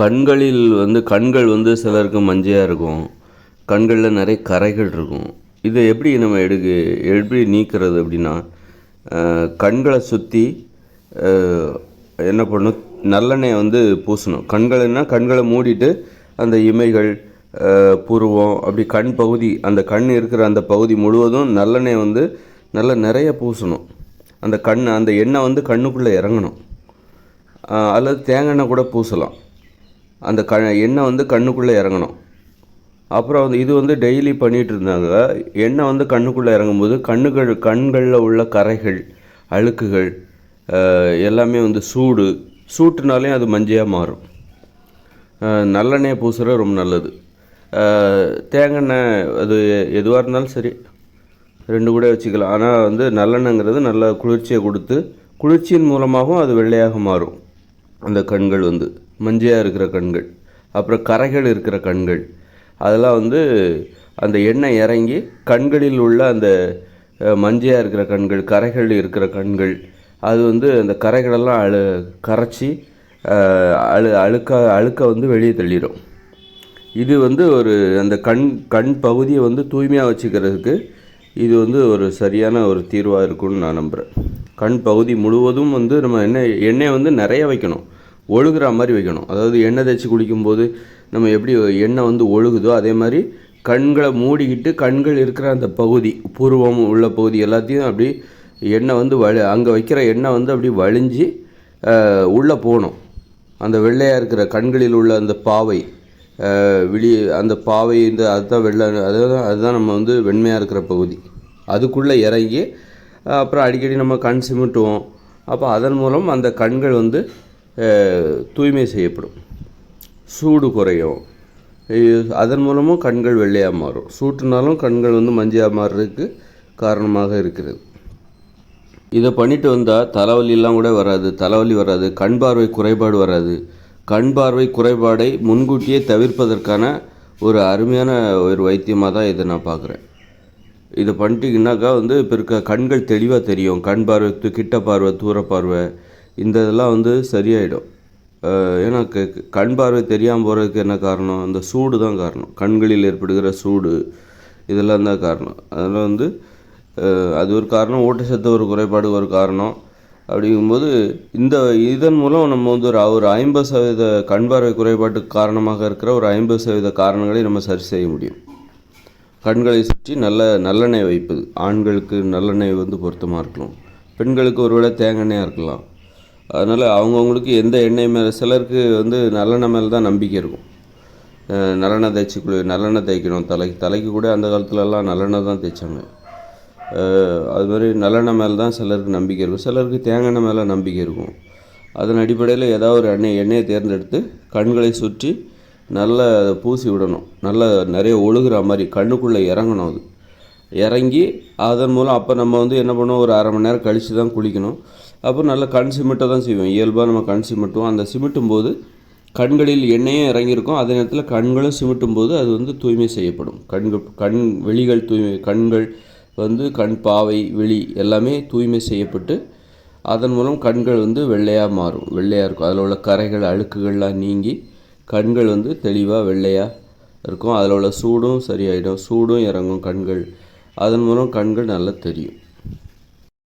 கண்களில் வந்து கண்கள் வந்து சிலருக்கு மஞ்சையாக இருக்கும். கண்களில் நிறைய கரைகள் இருக்கும். இதை எப்படி நம்ம எடுக்கு எப்படி நீக்கிறது அப்படின்னா கண்களை சுற்றி என்ன பண்ணணும் நல்லெண்ணெயை வந்து பூசணும். கண்கள்னா கண்களை மூடிட்டு அந்த இமைகள் புருவம் அப்படி கண் பகுதி அந்த கண் இருக்கிற அந்த பகுதி முழுவதும் நல்லெண்ணெய் வந்து நல்லா நிறைய பூசணும். அந்த கண் அந்த எண்ணெய் வந்து கண்ணுக்குள்ளே இறங்கணும். அல்லது தேங்காய் எண்ணெய் கூட பூசலாம். அந்த க எண்ணெய் வந்து கண்ணுக்குள்ளே இறங்கணும். அப்புறம் வந்து இது வந்து டெய்லி பண்ணிகிட்டு இருந்தாங்க எண்ணெய் வந்து கண்ணுக்குள்ளே இறங்கும்போது கண்ணுகள் கண்களில் உள்ள கரைகள் அழுக்குகள் எல்லாமே வந்து சூடு. சூட்டுனாலே அது மஞ்சையாக மாறும். நல்லெண்ணெய் பூசுகிறது ரொம்ப நல்லது. தேங்காய் எண்ணெய் அது எதுவாக இருந்தாலும் சரி ரெண்டு கூட வச்சுக்கலாம். ஆனால் வந்து நல்லெண்ணெய்ங்கிறது நல்ல குளிர்ச்சியை கொடுத்து குளிர்ச்சியின் மூலமாகவும் அது வெள்ளையாக மாறும். அந்த கண்கள் வந்து. மஞ்சையாக இருக்கிற கண்கள் அப்புறம் கரைகள் இருக்கிற கண்கள். அதெல்லாம் வந்து அந்த எண்ணெய் இறங்கி கண்களில் உள்ள அந்த மஞ்சையாக இருக்கிற கண்கள் கரைகள் இருக்கிற கண்கள் அது வந்து அந்த கரைகளெல்லாம் அழு கரைச்சி அழு அழுக்க அழுக்க வந்து வெளியே தள்ளிடும் இது வந்து ஒரு அந்த கண் கண் பகுதியை வந்து தூய்மையாக வச்சுக்கிறதுக்கு இது வந்து ஒரு சரியான ஒரு தீர்வாக இருக்கும்னு நான் நம்புகிறேன் கண் பகுதி முழுவதும் வந்து நம்ம எண்ணெய் எண்ணெயை வந்து நிறைய வைக்கணும். ஒழுகிற மாதிரி வைக்கணும். அதாவது எண்ணெய் தேய்ச்சி குளிக்கும்போது நம்ம எப்படி எண்ணெய் வந்து ஒழுகுதோ அதே மாதிரி கண்களை மூடிக்கிட்டு கண்கள் இருக்கிற அந்த பகுதி பூர்வம் உள்ள பகுதி எல்லாத்தையும் அப்படி எண்ணெய் வந்து வலி அங்கே வைக்கிற எண்ணெய் வந்து அப்படி வழிஞ்சு உள்ளே போகணும். அந்த வெள்ளையாக இருக்கிற கண்களில் உள்ள அந்த பாவை விழி அந்த பாவை இந்த அதுதான் வெள்ளை அதுதான் அதுதான் நம்ம வந்து வெண்மையாக இருக்கிற பகுதி. அதுக்குள்ளே இறங்கி அப்புறம் அடிக்கடி நம்ம கண் சிமிட்டுவோம். அப்போ அதன் மூலம் அந்த கண்கள் வந்து தூய்மை செய்யப்படும். சூடு குறையும். அதன் மூலமும் கண்கள் வெள்ளையாக மாறும். சூட்டுனாலும் கண்கள் வந்து மஞ்சள் மாறுறதுக்கு காரணமாக இருக்கிறது. இதை பண்ணிட்டு வந்தால் தலைவலியெல்லாம் கூட வராது. தலைவலி வராது. கண் பார்வை குறைபாடு வராது. கண் பார்வை குறைபாடை முன்கூட்டியே தவிர்ப்பதற்கான ஒரு அருமையான ஒரு வைத்தியமாக தான் இதை நான் பார்க்குறேன் இதை பண்ணிட்டீங்கன்னாக்கா வந்து இப்போ இருக்க கண்கள் தெளிவாக தெரியும். கண் பார்வை கிட்ட பார்வை தூர பார்வை இந்த இதெல்லாம் வந்து சரியாயிடும். ஏன்னா க கண் பார்வை தெரியாமல் போகிறதுக்கு என்ன காரணம்? அந்த சூடு தான் காரணம். கண்களில் ஏற்படுகிற சூடு இதெல்லாம் தான் காரணம். அதனால் வந்து அது ஒரு காரணம் ஊட்டச்சத்து ஒரு குறைபாடு ஒரு காரணம். அப்படிங்கும்போது இந்த இதன் மூலம் நம்ம வந்து ஒரு ஒரு ஐம்பது சதவீத கண் பார்வை குறைபாட்டுக்கு காரணமாக இருக்கிற ஒரு ஐம்பது சதவீத காரணங்களை நம்ம சரி செய்ய முடியும். கண்களை சுற்றி நல்ல நல்லெண்ணெய் வைப்பது. ஆண்களுக்கு நல்லெண்ணெய் வந்து பொருத்தமாக இருக்கலாம். பெண்களுக்கு ஒருவேளை தேங்காய் இருக்கலாம். அதனால் அவங்கவுங்களுக்கு எந்த எண்ணெய் மேலே சிலருக்கு வந்து நல்லெண்ணெய் மேலே தான் நம்பிக்கை இருக்கும். நல்லெண்ணெய் தேய்ச்சி குளி நல்லெண்ணெய் தேய்க்கணும். தலைக்கு தலைக்கு கூட அந்த காலத்துலலாம் நல்லெண்ணெய் தான் தேய்ச்சாங்க. அது மாதிரி நல்லெண்ணெய் மேலே தான் சிலருக்கு நம்பிக்கை இருக்கும். சிலருக்கு தேங்காய் எண்ணெய் மேலே நம்பிக்கை இருக்கும். அதன் அடிப்படையில் ஏதாவது ஒரு எண்ணெய் எண்ணெயை தேர்ந்தெடுத்து கண்களை சுற்றி நல்லா அதை பூசி விடணும். நல்லா நிறைய ஒழுகிற மாதிரி கண்ணுக்குள்ளே இறங்கணும் அது. இறங்கி அதன் மூலம் அப்போ நம்ம வந்து என்ன பண்ணுவோம்? ஒரு அரை மணி நேரம் கழித்து தான் குளிக்கணும். அப்புறம் நல்லா கண் சிமிட்ட தான் செய்வோம் இயல்பாக நம்ம கண் சிமிட்டுவோம். அந்த சிமிட்டும் போது கண்களில் எண்ணெயும் இறங்கியிருக்கும். அதே நேரத்தில் கண்களும் சிமிட்டும் போது அது வந்து தூய்மை செய்யப்படும். கண்கள் கண் வெளிகள் தூய்மை கண்கள் வந்து கண் பாவை வெளி எல்லாமே தூய்மை செய்யப்பட்டு அதன் மூலம் கண்கள் வந்து வெள்ளையாக மாறும். வெள்ளையாக இருக்கும். அதில் உள்ள கரைகள் அழுக்குகள்லாம் நீங்கி கண்கள் வந்து தெளிவாக வெள்ளையாக இருக்கும். அதில் உள்ள சூடும் சரியாயிடும். சூடும் இறங்கும் கண்கள். அதன் மூலம் கண்கள் நல்லா தெரியும்.